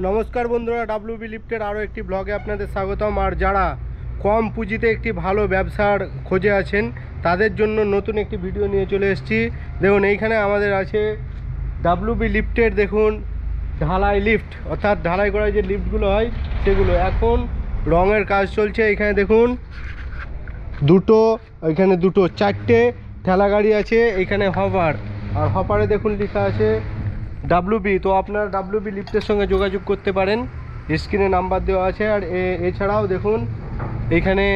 নমস্কার বন্ধুরা W B লিফটের আরও একটি ব্লগে আপনাদের স্বাগতম। আর যারা কম পুঁজিতে একটি ভালো ব্যবসার খোঁজে আছেন, তাদের জন্য নতুন একটি ভিডিও নিয়ে চলে এসেছি। দেখুন, এইখানে আমাদের আছে ডাব্লিউ বি লিফটের দেখুন, ঢালাই লিফট অর্থাৎ ঢালাই করা যে লিফটগুলো হয়, সেগুলো। এখন রঙের কাজ চলছে এখানে দেখুন, দুটো ওইখানে দুটো, চারটে ঠেলা গাড়ি আছে এখানে হপার আর হপারে দেখুন লেখা আছে ডাব্লুবি তো আপনার ডাব্লুবি লিফটের সঙ্গে যোগাযোগ করতে পারেন। স্ক্রিনে নাম্বার দেওয়া আছে আর এছাড়াও দেখুন, এখানে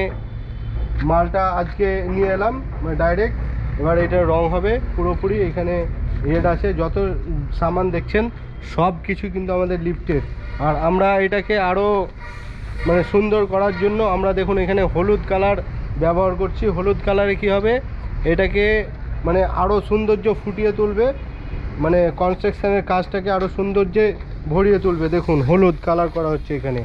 মালটা আজকে নিয়ে এলাম ডাইরেক্ট এবার এটা রং হবে পুরোপুরি, এখানে রেড আছে, যত সামান দেখছেন, সব কিছু কিন্তু আমাদের লিফটের আর আমরা এটাকে আরও মানে সুন্দর করার জন্য আমরা দেখুন, এখানে হলুদ কালার ব্যবহার করছি। হলুদ কালারে কি হবে? এটাকে মানে আরও সৌন্দর্য ফুটিয়ে তুলবে। মানে কনস্ট্রাকশনের কাজটাকে আরও সৌন্দর্যে ভরিয়ে তুলবে। দেখুন, হলুদ কালার করা হচ্ছে এখানে।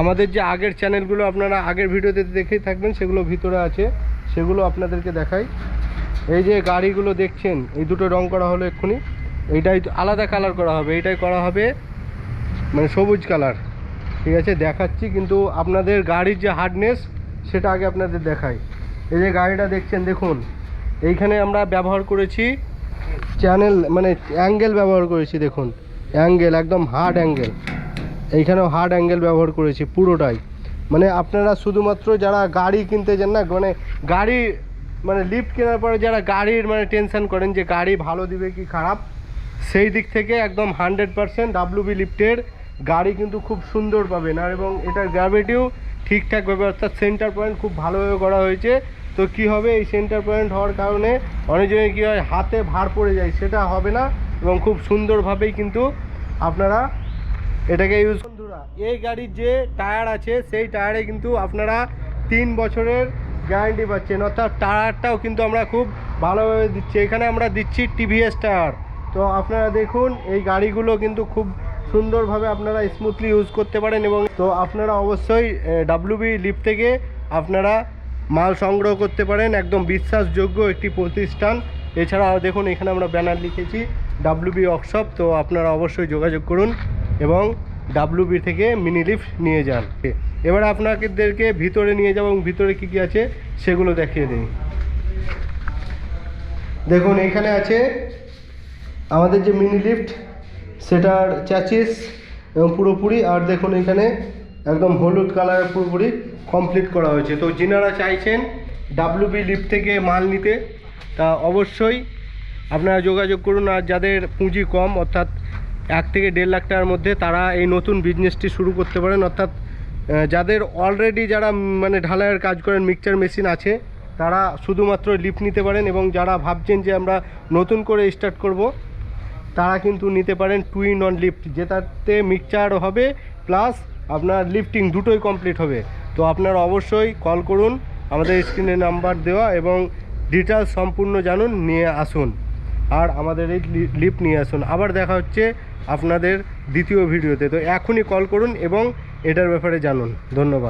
আমাদের যে আগের চ্যানেলগুলো আপনারা আগের ভিডিওতে দেখেই থাকবেন, সেগুলো ভিতরে আছে। সেগুলো আপনাদেরকে দেখাই। এই যে গাড়িগুলো দেখছেন, এই দুটো রং করা হলো এক্ষুনি। এইটাই আলাদা কালার করা হবে। এইটাই করা হবে মানে সবুজ কালার ঠিক আছে, দেখাচ্ছি, কিন্তু আপনাদের গাড়ির যে হার্ডনেস সেটা আগে আপনাদের দেখাই। এই যে গাড়িটা দেখছেন, দেখুন। এইখানে আমরা ব্যবহার করেছি চ্যানেল মানে অ্যাঙ্গেল ব্যবহার করেছি, দেখুন। অ্যাঙ্গেল একদম হার্ড অ্যাঙ্গেল এইখানেও হার্ড অ্যাঙ্গেল ব্যবহার করেছি পুরোটাই। মানে আপনারা শুধুমাত্র যারা গাড়ি কিনতে যান না মানে গাড়ি মানে লিফ্ট কেনার পরে যারা গাড়ির মানে টেনশন করেন যে গাড়ি ভালো দিবে কি খারাপ, সেই দিক থেকে একদম হান্ড্রেড পারসেন্ট ডাব্লিউবি লিফটের গাড়ি কিন্তু খুব সুন্দর পাবেন। আর এবং এটার গ্র্যাভিটিও ঠিকঠাকভাবে অর্থাৎ সেন্টার পয়েন্ট খুব ভালোভাবে করা হয়েছে। তো কি হবে? এই সেন্টার পয়েন্ট হওয়ার কারণে অনেক অনেকজনের কী হয়, হাতে ভার পড়ে যায়, সেটা হবে না এবং খুব সুন্দরভাবেই কিন্তু আপনারা এটাকে ইউজ বন্ধুরা, এই গাড়ির যে টায়ার আছে, সেই টায়ারে কিন্তু আপনারা তিন বছরের গ্যারান্টি পাচ্ছেন। অর্থাৎ টায়ারটাও কিন্তু আমরা খুব ভালোভাবে দিচ্ছি। এখানে আমরা দিচ্ছি টিভিএস টায়ার তো আপনারা দেখুন, এই গাড়িগুলো কিন্তু খুব সুন্দরভাবে আপনারা স্মুথলি ইউজ করতে পারেন এবং তো আপনারা অবশ্যই ডাব্লিউবি লিফট থেকে আপনারা মাল সংগ্রহ করতে পারেন, একদম বিশ্বাসযোগ্য একটি প্রতিষ্ঠান। এছাড়া দেখুন, এখানে আমরা ব্যানার লিখেছি ডাব্লিউবি ওয়ার্কশপ তো আপনারা অবশ্যই যোগাযোগ করুন এবং ডাব্লিউবি থেকে মিনি লিফট নিয়ে যান। এবার আপনাদেরকে ভিতরে নিয়ে যাব এবং ভিতরে কী কী আছে, সেগুলো দেখিয়ে দিই। দেখুন, এখানে আছে আমাদের যে মিনি লিফট সেটার চ্যাচিস এবং পুরোপুরি, আর দেখুন এখানে একদম হলুদ কালারের পুরোপুরি কমপ্লিট করা হয়েছে। তো যিনারা চাইছেন ডাব্লিউবি লিফট থেকে মাল নিতে, তা অবশ্যই আপনারা যোগাযোগ করুন। আর যাদের পুঁজি কম, অর্থাৎ এক থেকে দেড় লাখ টাকার মধ্যে তারা এই নতুন বিজনেসটি শুরু করতে পারেন। অর্থাৎ যাদের অলরেডি যারা মানে ঢালাইয়ের কাজ করেন মিক্সচার মেশিন আছে, তারা শুধুমাত্র লিফট নিতে পারেন এবং যারা ভাবছেন যে আমরা নতুন করে স্টার্ট করব, তারা কিন্তু নিতে পারেন টু ইন অন লিফট যেটাতে মিক্সচার হবে প্লাস আপনার লিফটিং দুটোই কমপ্লিট হবে। তো আপনারা অবশ্যই কল করুন, আমাদের স্ক্রিনে নাম্বার দেওয়া এবং ডিটেলস সম্পূর্ণ জানুন, নিয়ে আসুন। আর আমাদের এই লিপ নিয়ে আসুন। আবার দেখা হচ্ছে আপনাদের দ্বিতীয় ভিডিওতে তো। এখনই কল করুন এবং এটার ব্যাপারে জানুন। ধন্যবাদ।